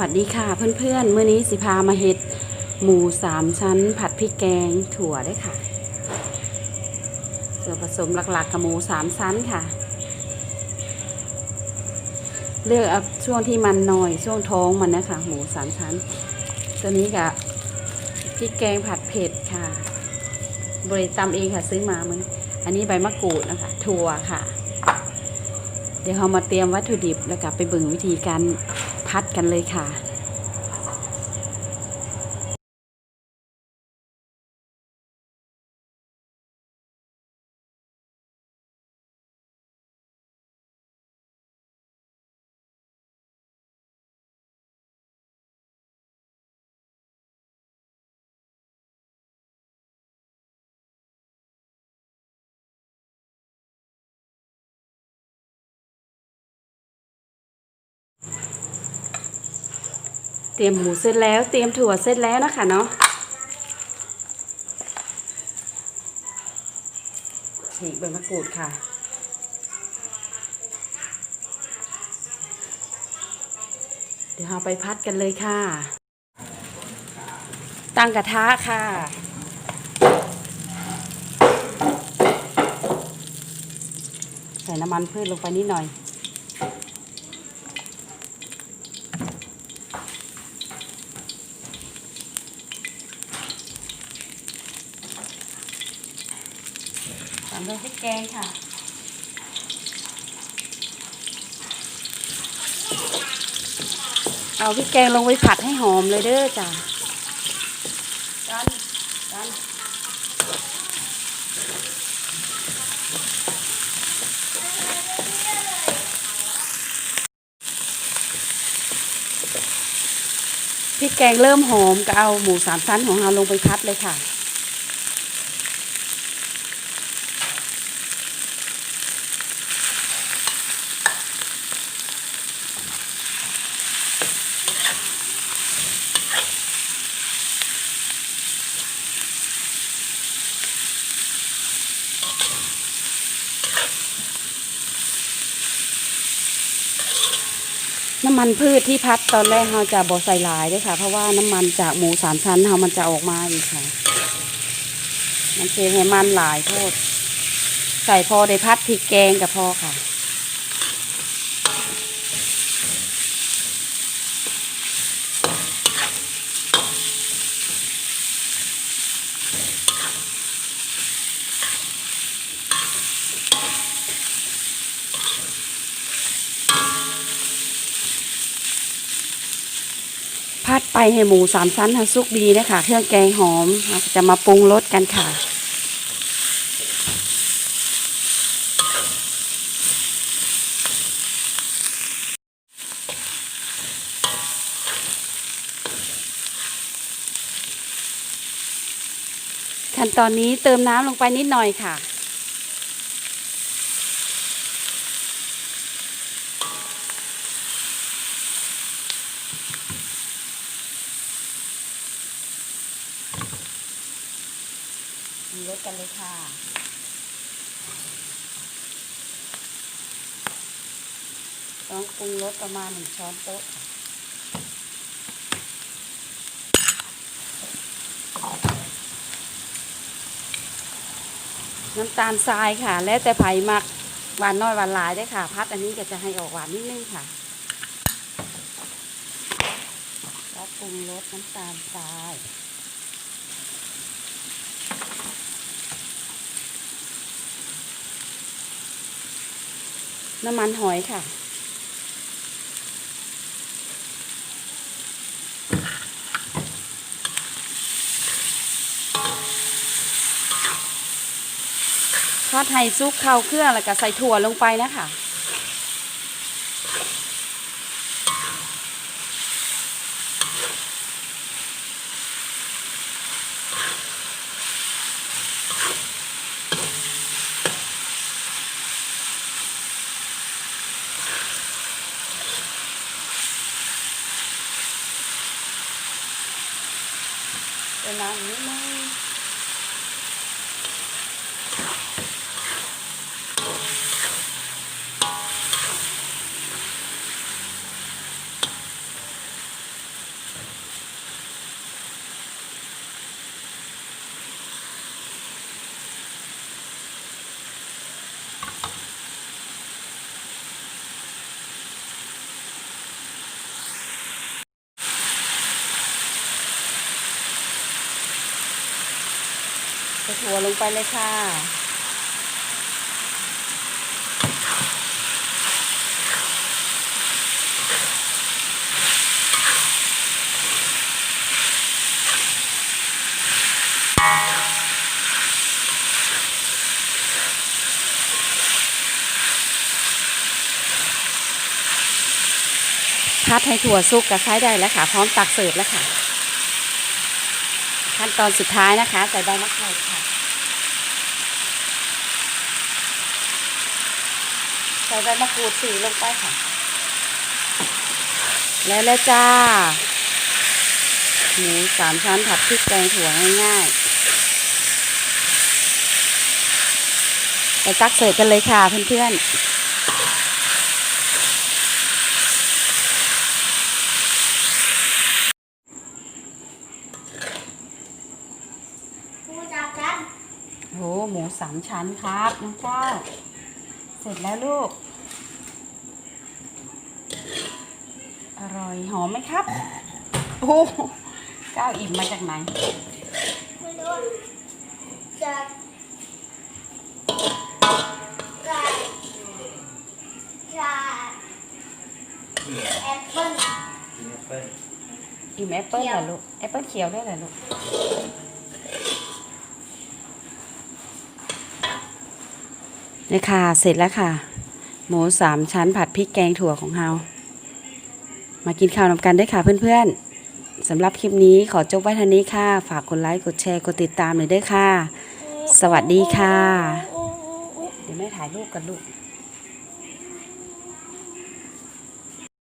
วัสดีค่ะเพื่อนๆเมื้อนี้สิพามาเฮ็ดหมูสามชั้น ผัดพริกแกงถั่วได้ค่ะ ส่วนผสมหลักๆกับหมูสามชั้นค่ะ เลือกเอาช่วงที่มันหน่อยช่วงท้องมันนะคะหมูสามชั้น ตัวนี้กับพริกแกงผัดเผ็ดค่ะ บริตำเองค่ะซื้อมามันอันนี้ใบมะกรูดนะคะถั่วค่ะ เดี๋ยวเรามาเตรียมวัตถุดิบแล้วกลับไปบิ่งวิธีการ พัดกันเลยค่ะ รียมหมูเสร็จแล้ว เตรียมถั่วเสร็จแล้วนะคะเนาะฉีกใบมะกรูดค่ะเดี๋ยวเราไปพัดกันเลยค่ะ ตั้งกระทะค่ะ ใส่น้ำมันพืชลงไปนิดหน่อย ตามด้วยพริกแกงค่ะ เอาพริกแกงลงไปผัดให้หอมเลยเด้อจ้ะกันกันพริกแกงเริ่มหอมก็เอาหมูสามชั้นของเราลงไปพัดเลยค่ะ น้ำมันพืชที่พัดตอนแรกเราจะบอใส่หลายด้วยค่ะ เพราะว่าน้ำมันจากหมูสามชั้นเรามันจะออกมาอีกค่ะ มันเทให้มันหลายโทษ ใส่พอได้พัดพริกแกงกับพอค่ะ ดไปให้หมูสามชั้นให้สุกดีนะคะเครื่องแกงหอมเราจะมาปรุงรสกันค่ะ ขั้นตอนนี้เติมน้ำลงไปนิดหน่อยค่ะ ปรุงรสกันเลยค่ะ ต้องปรุงรสประมาณหนึ่งช้อนโต๊ะน้ำตาลทรายค่ะ แล้วแต่ไผ่มักหวานน้อยหวานหลายได้ค่ะ พัดอันนี้ก็จะให้ออกหวานนิดนึงค่ะ แล้วปรุงรสน้ำตาลทราย น้ำมันหอยค่ะ ทอดไห่ซุปข้าวเครื่องแล้วก็ใส่ถั่วลงไปนะคะ เป็น ถั่วลงไปเลยค่ะ พัดให้ถั่วสุกกับใช้ได้แล้วค่ะ พร้อมตักเสิร์ฟแล้วค่ะ ขั้นตอนสุดท้ายนะคะ ใส่ใบมะกรูดค่ะ ส่ใบมะกรูดสีลงไปค่ะ แล้วแล้วจ้า หมูสามชั้นผัดพริกแกงถั่วง่ายๆ ไปตักเสิร์ฟกันเลยค่ะเพื่อนๆผู้จับกันโหหมูสามชั้นครับน้องเจ้า เสร็จแล้วลูก อร่อยหอมไหมครับ โอ้โหเจ้าอิ่มมาจากไหนไม่รู้จากจากจากแอปเปิ้ลอิ่มแอปเปิ้ลเหรอลูก แอปเปิ้ลเขียวด้วยเหรอลูก นี่ค่ะ เสร็จแล้วค่ะ หมูสามชั้นผัดพริกแกงถั่วของเฮามากินข้าวนำกันด้วยค่ะเพื่อนๆสำหรับคลิปนี้ขอจบไว้เท่านี้ค่ะ ฝากกดไลค์ กดแชร์ กดติดตามหน่อยด้วยค่ะ สวัสดีค่ะ เดี๋ยวแม่ถ่ายรูปกันลูก